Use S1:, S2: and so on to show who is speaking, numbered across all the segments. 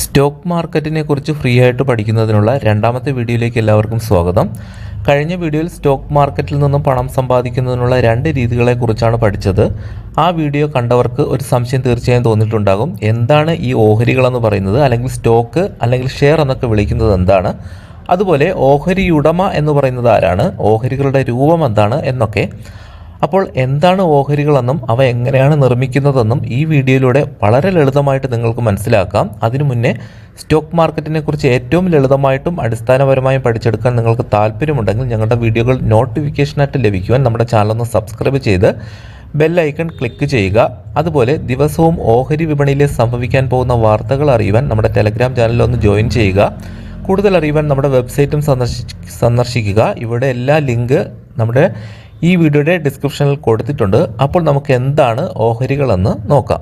S1: Stock മാർക്കറ്റിനെ കുറിച്ച് free ആയിട്ട് പഠിക്കുന്നതിനുള്ള രണ്ടാമത്തെ വീഡിയോയിലേക്ക് എല്ലാവർക്കും സ്വാഗതം. കഴിഞ്ഞ വീഡിയോയിൽ സ്റ്റോക്ക് മാർക്കറ്റിൽ നിന്നും പണം സമ്പാദിക്കുന്നതിനുള്ള രണ്ട് രീതികളെ കുറിച്ചാണ് പഠിച്ചത്. ആ വീഡിയോ കണ്ടവർക്ക് ഒരു സംശയം തീർച്ചയായും തോന്നിയിട്ടുണ്ടാകും. എന്താണ് ഈ ഓഹരികളെന്ന് പറയുന്നത്? അല്ലെങ്കിൽ സ്റ്റോക്ക് അല്ലെങ്കിൽ ഷെയർ എന്നൊക്കെ വിളിക്കുന്നത് എന്താണ്? അതുപോലെ ഓഹരി ഉടമ എന്ന് പറയുന്നത് ആരാണ്? ഓഹരികളുടെ രൂപം എന്താണ് എന്നൊക്കെ. അപ്പോൾ എന്താണ് ഓഹരികളെന്നും അവ എങ്ങനെയാണ് നിർമ്മിക്കുന്നതെന്നും ഈ വീഡിയോയിലൂടെ വളരെ ലളിതമായിട്ട് നിങ്ങൾക്ക് മനസ്സിലാക്കാം. അതിനു മുന്നേ സ്റ്റോക്ക് മാർക്കറ്റിനെ കുറിച്ച് ഏറ്റവും ലളിതമായിട്ടും അടിസ്ഥാനപരമായും പഠിച്ചെടുക്കാൻ നിങ്ങൾക്ക് താല്പര്യമുണ്ടെങ്കിൽ ഞങ്ങളുടെ വീഡിയോകൾ നോട്ടിഫിക്കേഷനായിട്ട് ലഭിക്കുവാൻ നമ്മുടെ ചാനൽ ഒന്ന് സബ്സ്ക്രൈബ് ചെയ്ത് ബെൽ ഐക്കൺ ക്ലിക്ക് ചെയ്യുക. അതുപോലെ ദിവസവും ഓഹരി വിപണിയിലെ സംഭവിക്കാൻ പോകുന്ന വാർത്തകൾ അറിയുവാൻ നമ്മുടെ ടെലഗ്രാം ചാനലിൽ ഒന്ന് ജോയിൻ ചെയ്യുക. കൂടുതൽ അറിയുവാൻ നമ്മുടെ വെബ്സൈറ്റും സന്ദർശി സന്ദർശിക്കുക. ഇവിടെ എല്ലാ ലിങ്ക് നമ്മുടെ ഈ വീഡിയോയുടെ ഡിസ്ക്രിപ്ഷനിൽ കൊടുത്തിട്ടുണ്ട്. അപ്പോൾ നമുക്ക് എന്താണ് ഓഹരികളെന്ന് നോക്കാം.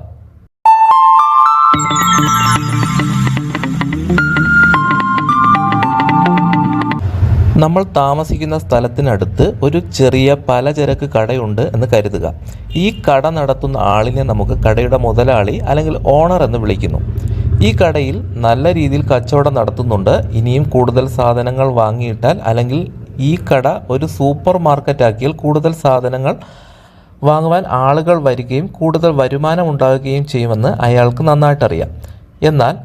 S1: നമ്മൾ താമസിക്കുന്ന സ്ഥലത്തിനടുത്ത് ഒരു ചെറിയ പലചരക്ക് കടയുണ്ട് എന്ന് കരുതുക. ഈ കട നടത്തുന്ന ആളിനെ നമുക്ക് കടയുടെ മുതലാളി അല്ലെങ്കിൽ ഓണർ എന്ന് വിളിക്കുന്നു. ഈ കടയിൽ നല്ല രീതിയിൽ കച്ചവടം നടത്തുന്നുണ്ട്. ഇനിയും കൂടുതൽ സാധനങ്ങൾ വാങ്ങിയിട്ടാൽ അല്ലെങ്കിൽ ഈ കട ഒരു സൂപ്പർ മാർക്കറ്റ് ആക്കിയാൽ കൂടുതൽ സാധനങ്ങൾ വാങ്ങുവാൻ ആളുകൾ വരികയും കൂടുതൽ വരുമാനം ഉണ്ടാകുകയും ചെയ്യുമെന്ന് അയാൾക്ക് നന്നായിട്ടറിയാം. എന്നാൽ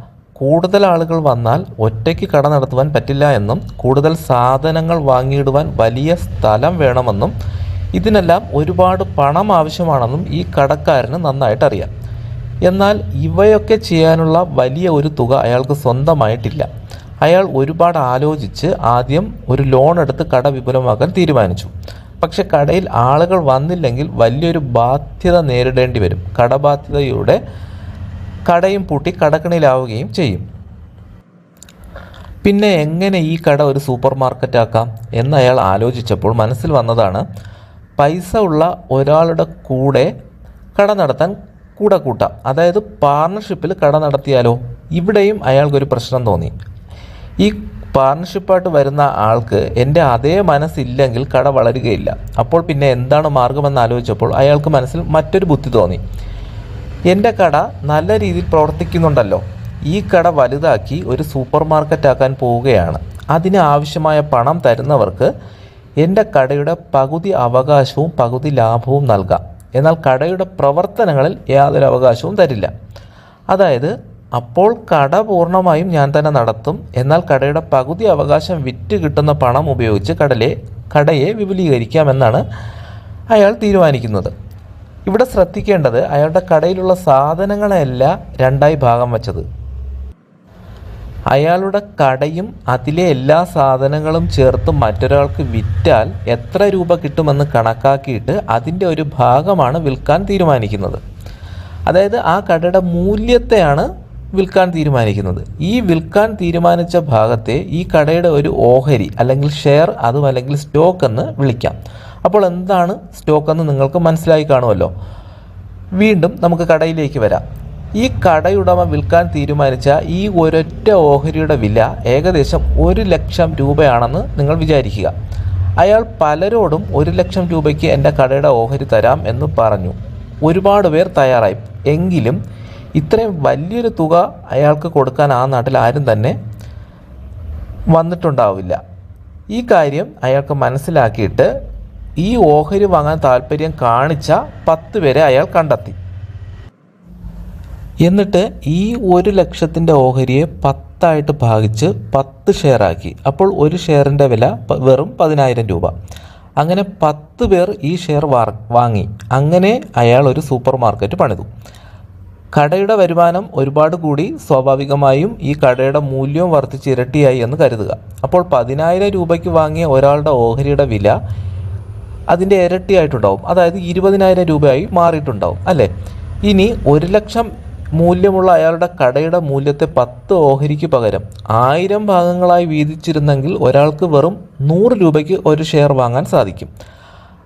S1: കൂടുതൽ ആളുകൾ വന്നാൽ ഒറ്റയ്ക്ക് കട നടത്തുവാൻ പറ്റില്ല എന്നും കൂടുതൽ സാധനങ്ങൾ വാങ്ങിയിടുവാൻ വലിയ സ്ഥലം വേണമെന്നും ഇതിനെല്ലാം ഒരുപാട് പണം ആവശ്യമാണെന്നും ഈ കടക്കാരന് നന്നായിട്ടറിയാം. എന്നാൽ ഇവയൊക്കെ ചെയ്യാനുള്ള വലിയ ഒരു തുക അയാൾക്ക് സ്വന്തമായിട്ടില്ല. അയാൾ ഒരുപാട് ആലോചിച്ച് ആദ്യം ഒരു ലോൺ എടുത്ത് കട വിപുലമാക്കാൻ തീരുമാനിച്ചു. പക്ഷെ കടയിൽ ആളുകൾ വന്നില്ലെങ്കിൽ വലിയൊരു ബാധ്യത നേരിടേണ്ടി വരും. കടബാധ്യതയുടെ കടയും പൂട്ടി കടക്കണിലാവുകയും ചെയ്യും. പിന്നെ എങ്ങനെ ഈ കട ഒരു സൂപ്പർ മാർക്കറ്റ് ആക്കാം എന്ന് അയാൾ ആലോചിച്ചപ്പോൾ മനസ്സിൽ വന്നതാണ് പൈസ ഉള്ള ഒരാളുടെ കൂടെ കട നടത്താൻ കൂടെ കൂട്ടാം. അതായത് പാർട്ണർഷിപ്പിൽ കട നടത്തിയാലോ? ഇവിടെയും അയാൾക്കൊരു പ്രശ്നം തോന്നി. ഈ പാർട്ണർഷിപ്പായിട്ട് വരുന്ന ആൾക്ക് എന്റെ അതേ മനസ്സില്ലെങ്കിൽ കട വളരുകയില്ല. അപ്പോൾ പിന്നെ എന്താണ് മാർഗമെന്ന് ആലോചിച്ചപ്പോൾ അയാൾക്ക് മനസ്സിൽ മറ്റൊരു ബുദ്ധി തോന്നി. എന്റെ കട നല്ല രീതിയിൽ പ്രവർത്തിക്കുന്നുണ്ടല്ലോ. ഈ കട വലുതാക്കി ഒരു സൂപ്പർ മാർക്കറ്റ് ആക്കാൻ പോവുകയാണ്. അതിന് ആവശ്യമായ പണം തരുന്നവർക്ക് എന്റെ കടയുടെ പകുതി അവകാശവും പകുതി ലാഭവും നൽകാം. എന്നാൽ കടയുടെ പ്രവർത്തനങ്ങളിൽ യാതൊരു അവകാശവും തരില്ല. അതായത് അപ്പോൾ കട പൂർണമായും ഞാൻ തന്നെ നടത്തും. എന്നാൽ കടയുടെ പകുതി അവകാശം വിറ്റ് കിട്ടുന്ന പണം ഉപയോഗിച്ച് കടലെ കടയെ വിപുലീകരിക്കാമെന്നാണ് അയാൾ തീരുമാനിക്കുന്നത്. ഇവിടെ ശ്രദ്ധിക്കേണ്ടത് അയാളുടെ കടയിലുള്ള സാധനങ്ങളെയല്ല രണ്ടായി ഭാഗം വച്ചത്. അയാളുടെ കടയും അതിലെ എല്ലാ സാധനങ്ങളും ചേർത്ത് മറ്റൊരാൾക്ക് വിറ്റാൽ എത്ര രൂപ കിട്ടുമെന്ന് കണക്കാക്കിയിട്ട് അതിന്റെ ഒരു ഭാഗമാണ് വിൽക്കാൻ തീരുമാനിക്കുന്നത്. അതായത് ആ കടയുടെ മൂല്യത്തെയാണ് വിൽക്കാൻ തീരുമാനിക്കുന്നത്. ഈ വിൽക്കാൻ തീരുമാനിച്ച ഭാഗത്തെ ഈ കടയുടെ ഒരു ഓഹരി അല്ലെങ്കിൽ ഷെയർ അതും അല്ലെങ്കിൽ സ്റ്റോക്ക് എന്ന് വിളിക്കാം. അപ്പോൾ എന്താണ് സ്റ്റോക്ക് എന്ന് നിങ്ങൾക്ക് മനസ്സിലായി കാണുമല്ലോ. വീണ്ടും നമുക്ക് കടയിലേക്ക് വരാം. ഈ കടയുടമ വിൽക്കാൻ തീരുമാനിച്ച ഈ ഒരൊറ്റ ഓഹരിയുടെ വില ഏകദേശം ഒരു ലക്ഷം രൂപയാണെന്ന് നിങ്ങൾ വിചാരിക്കുക. അയാൾ പലരോടും ഒരു ലക്ഷം രൂപയ്ക്ക് എന്റെ കടയുടെ ഓഹരി തരാം എന്ന് പറഞ്ഞു. ഒരുപാട് പേർ തയ്യാറായി. എങ്കിലും ഇത്രയും വലിയൊരു തുക അയാൾക്ക് കൊടുക്കാൻ ആ നാട്ടിൽ ആരും തന്നെ വന്നിട്ടുണ്ടാവില്ല. ഈ കാര്യം അയാൾക്ക് മനസ്സിലാക്കിയിട്ട് ഈ ഓഹരി വാങ്ങാൻ താല്പര്യം കാണിച്ച പത്ത് പേരെ അയാൾ കണ്ടെത്തി. എന്നിട്ട് ഈ ഒരു ലക്ഷത്തിന്റെ ഓഹരിയെ പത്തായിട്ട് ഭാഗിച്ച് പത്ത് ഷെയറാക്കി അപ്പോൾ ഒരു ഷെയറിന്റെ വില വെറും പതിനായിരം രൂപ. അങ്ങനെ പത്ത് പേർ ഈ ഷെയർ വാങ്ങി. അങ്ങനെ അയാൾ ഒരു സൂപ്പർ മാർക്കറ്റ് പണിതു. കടയുടെ വരുമാനം ഒരുപാട് കൂടി സ്വാഭാവികമായും ഈ കടയുടെ മൂല്യവും വർദ്ധിച്ച് ഇരട്ടിയായി എന്ന് കരുതുക. അപ്പോൾ പതിനായിരം രൂപയ്ക്ക് വാങ്ങിയ ഒരാളുടെ ഓഹരിയുടെ വില അതിന്റെ ഇരട്ടിയായിട്ടുണ്ടാവും. അതായത് ഇരുപതിനായിരം രൂപയായി മാറിയിട്ടുണ്ടാവും അല്ലേ? ഇനി ഒരു ലക്ഷം മൂല്യമുള്ള അയാളുടെ കടയുടെ മൂല്യത്തെ പത്ത് ഓഹരിക്ക് പകരം ആയിരം ഭാഗങ്ങളായി വീതിച്ചിരുന്നെങ്കിൽ ഒരാൾക്ക് വെറും നൂറ് രൂപയ്ക്ക് ഒരു ഷെയർ വാങ്ങാൻ സാധിക്കും.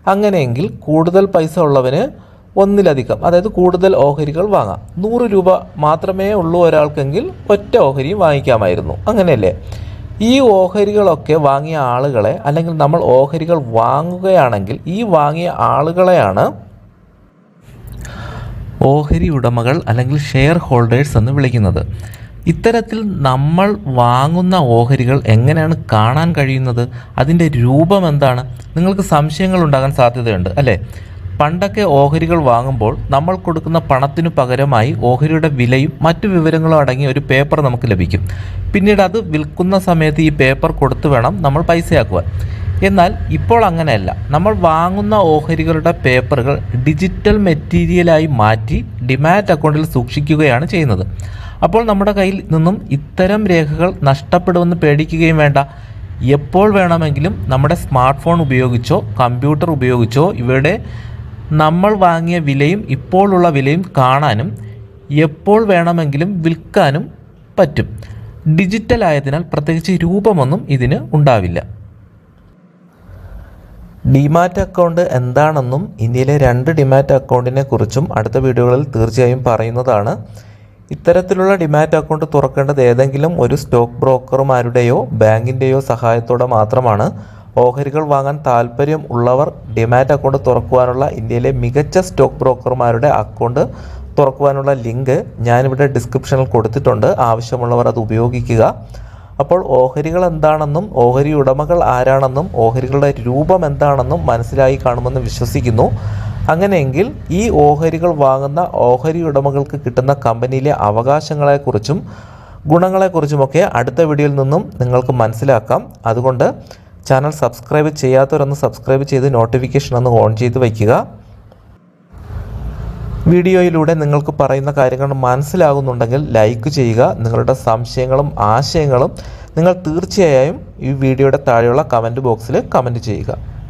S1: അങ്ങനെയെങ്കിൽ കൂടുതൽ പൈസ ഉള്ളവന് ഒന്നിലധികം അതായത് കൂടുതൽ ഓഹരികൾ വാങ്ങാം. നൂറ് രൂപ മാത്രമേ ഉള്ളൂ ഒരാൾക്കെങ്കിൽ ഒറ്റ ഓഹരിയും വാങ്ങിക്കാമായിരുന്നു. അങ്ങനെയല്ലേ? ഈ ഓഹരികളൊക്കെ വാങ്ങിയ ആളുകളെ അല്ലെങ്കിൽ നമ്മൾ ഓഹരികൾ വാങ്ങുകയാണെങ്കിൽ ഈ വാങ്ങിയ ആളുകളെയാണ് ഓഹരി ഉടമകൾ അല്ലെങ്കിൽ ഷെയർ ഹോൾഡേഴ്സ് എന്ന് വിളിക്കുന്നത്. ഇത്തരത്തിൽ നമ്മൾ വാങ്ങുന്ന ഓഹരികൾ എങ്ങനെയാണ് കാണാൻ കഴിയുന്നത്? അതിന്റെ രൂപം എന്താണ്? നിങ്ങൾക്ക് സംശയങ്ങൾ ഉണ്ടാകാൻ സാധ്യതയുണ്ട് അല്ലേ? പണ്ടൊക്കെ ഓഹരികൾ വാങ്ങുമ്പോൾ നമ്മൾ കൊടുക്കുന്ന പണത്തിനു പകരമായി ഓഹരിയുടെ വിലയും മറ്റു വിവരങ്ങളും അടങ്ങിയ ഒരു പേപ്പർ നമുക്ക് ലഭിക്കും. പിന്നീട് അത് വിൽക്കുന്ന സമയത്ത് ഈ പേപ്പർ കൊടുത്തു വേണം നമ്മൾ പൈസയാക്കുവാൻ. എന്നാൽ ഇപ്പോൾ അങ്ങനെയല്ല. നമ്മൾ വാങ്ങുന്ന ഓഹരികളുടെ പേപ്പറുകൾ ഡിജിറ്റൽ മെറ്റീരിയലായി മാറ്റി ഡിമാറ്റ് അക്കൗണ്ടിൽ സൂക്ഷിക്കുകയാണ് ചെയ്യുന്നത്. അപ്പോൾ നമ്മുടെ കയ്യിൽ നിന്നും ഇത്തരം രേഖകൾ നഷ്ടപ്പെടുമെന്ന് പേടിക്കുകയും വേണ്ട. എപ്പോൾ വേണമെങ്കിലും നമ്മുടെ സ്മാർട്ട് ഫോൺ ഉപയോഗിച്ചോ കമ്പ്യൂട്ടർ ഉപയോഗിച്ചോ ഇവയുടെ നമ്മൾ വാങ്ങിയ വിലയും ഇപ്പോഴുള്ള വിലയും കാണാനും എപ്പോൾ വേണമെങ്കിലും വിൽക്കാനും പറ്റും. ഡിജിറ്റൽ ആയതിനാൽ പ്രത്യേകിച്ച് രൂപമൊന്നും ഇതിന് ഉണ്ടാവില്ല. ഡിമാറ്റ് അക്കൗണ്ട് എന്താണെന്നും ഇന്ത്യയിലെ രണ്ട് ഡിമാറ്റ് അക്കൗണ്ടിനെ കുറിച്ചും അടുത്ത വീഡിയോകളിൽ തീർച്ചയായും പറയുന്നതാണ്. ഇത്തരത്തിലുള്ള ഡിമാറ്റ് അക്കൗണ്ട് തുറക്കേണ്ടത് ഏതെങ്കിലും ഒരു സ്റ്റോക്ക് ബ്രോക്കർമാരുടെയോ ബാങ്കിന്റെയോ സഹായത്തോടെ മാത്രമാണ്. ഓഹരികൾ വാങ്ങാൻ താല്പര്യം ഉള്ളവർ ഡിമാറ്റ് അക്കൗണ്ട് തുറക്കുവാനുള്ള ഇന്ത്യയിലെ മികച്ച സ്റ്റോക്ക് ബ്രോക്കർമാരുടെ അക്കൗണ്ട് തുറക്കുവാനുള്ള ലിങ്ക് ഞാനിവിടെ ഡിസ്ക്രിപ്ഷനിൽ കൊടുത്തിട്ടുണ്ട്. ആവശ്യമുള്ളവർ അത് ഉപയോഗിക്കുക. അപ്പോൾ ഓഹരികൾ എന്താണെന്നും ഓഹരി ഉടമകൾ ആരാണെന്നും ഓഹരികളുടെ രൂപം എന്താണെന്നും മനസ്സിലായി കാണുമെന്ന് വിശ്വസിക്കുന്നു. അങ്ങനെയെങ്കിൽ ഈ ഓഹരികൾ വാങ്ങുന്ന ഓഹരി ഉടമകൾക്ക് കിട്ടുന്ന കമ്പനിയിലെ അവകാശങ്ങളെക്കുറിച്ചും ഗുണങ്ങളെക്കുറിച്ചുമൊക്കെ അടുത്ത വീഡിയോയിൽ നിന്നും നിങ്ങൾക്ക് മനസ്സിലാക്കാം. അതുകൊണ്ട് ചാനൽ സബ്സ്ക്രൈബ് ചെയ്യാത്തവരൊന്ന് സബ്സ്ക്രൈബ് ചെയ്ത് നോട്ടിഫിക്കേഷൻ ഒന്ന് ഓൺ ചെയ്ത് വയ്ക്കുക. വീഡിയോയിലൂടെ നിങ്ങൾക്ക് പറയുന്ന കാര്യങ്ങൾ മനസ്സിലാകുന്നുണ്ടെങ്കിൽ ലൈക്ക് ചെയ്യുക. നിങ്ങളുടെ സംശയങ്ങളും ആശയങ്ങളും നിങ്ങൾ തീർച്ചയായും ഈ വീഡിയോയുടെ താഴെയുള്ള കമന്റ് ബോക്സിൽ കമന്റ് ചെയ്യുക.